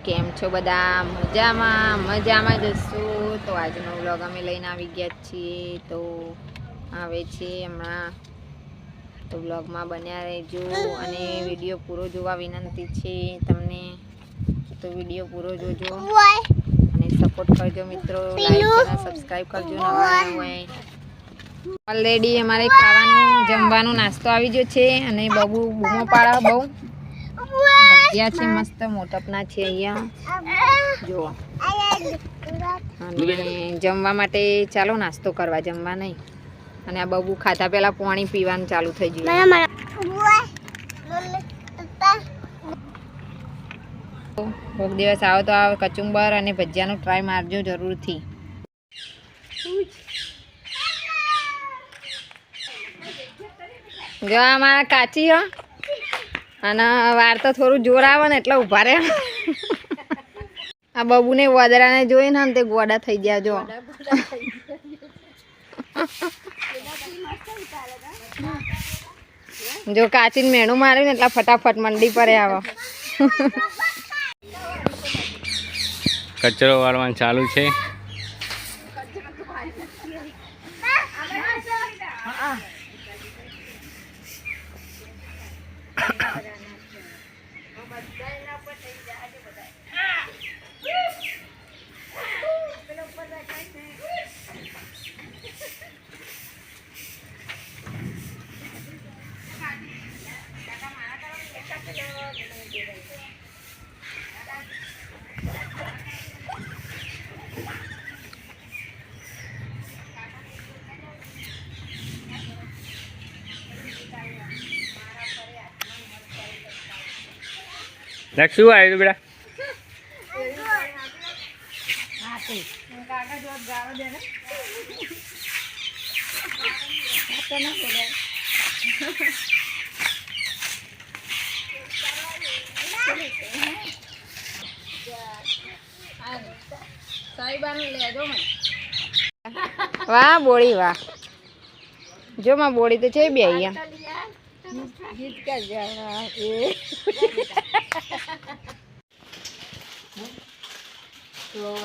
કેમ છો બધા? મજામાં મજામાં જશું તો આજનો વ્લોગ અમે લઈને આવી ગયા છીએ. તો આવે છે હમણાં. તો વ્લોગમાં બન્યા રહેજો અને વીડિયો પૂરો જોવા વિનંતી છે તમને. તો વીડિયો પૂરો જોજો. અને સપોર્ટ કરજો મિત્રો. લાઈક સબસ્ક્રાઈબ કરજો નવા હોય. ઓલરેડી અમારે ખાવાનું જમવાનું નાસ્તો આવી ગયો છે અને બબુ બૂમો પાડા બહુ. ભજીયા છે મસ્ત મોટપના છે અહીંયા. જુઓ. અને જમવા માટે ચાલો નાસ્તો કરવા જમવા નહીં. અને આ બબુ ખાતા પહેલા પાણી પીવાનું ચાલુ થઈ ગયું. કોક દિવસ આવો તો આ કચુંબર અને ભજીયાનો ટ્રાય મારજો જરૂરથી. જો અમારા કાચી હો. અને વાર તો થોડું જોર આવે ને એટલે ઊભા રહે. આ બબુને વદરાને જોઈને ને તે ગોડા થઈ ગયા જો. જો કાચીને મેણું માર્યું ને એટલે ફટાફટ મંડી પર આવો. કચરો વાળવાનું ચાલુ છે. દેખ શું આવ્યું બેટા વાહ બોળી વાહ જો માં બોળી તો છે બે અહીંયા તો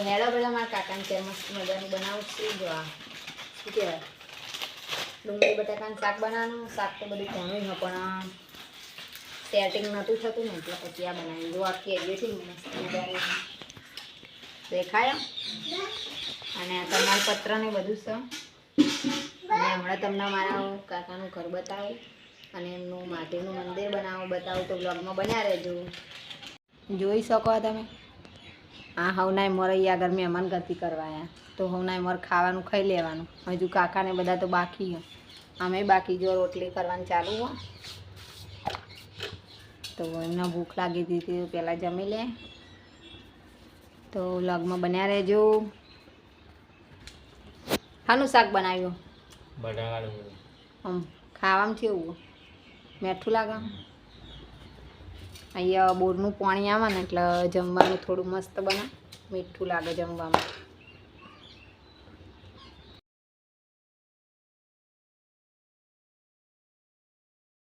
હેડો પેલા મારા કાકાને ત્યાં મસ્ત મજાનું બનાવું છું. જો આ શું કહેવાય? ડુંગળી, બટાકાનું શાક બનાવવાનું. શાક તો બધું ઘણું છે પણ સેટિંગ નહોતું થતું ને, એટલે પછી આ બનાવ્યું જો આખી એરિયો છે મસ્ત મજાનું. દેખાય અને આ તમાલપત્ર ને બધું છે. હમણાં તમને મારા કાકાનું ઘર બતાવું. અને એમનું માટીનું મંદિર બનાવું બતાવું તો બ્લોગમાં બન્યા રહેજો. જોઈ શકો તમે. આ હવનાય મોર અહીંયા આગળ મહેમાન ગતિ કરવા આવ્યા તો હવનાય મોર ખાવાનું ખાઈ લેવાનું. હજુ કાકાને બધા તો બાકી છે અમે બાકી જો રોટલી કરવાનું ચાલુ હો. તો એમને ભૂખ લાગી હતી તે પહેલાં જમી લે. તો લગમાં બન્યા રહેજો. હાનું શાક બનાવ્યું? બટાકાનું આમ ખાવામાં કેવું મીઠું લાગે અહીંયા બોરનું પાણી આવે ને એટલે જમવાનું થોડું મસ્ત બને મીઠું લાગે જમવામાં.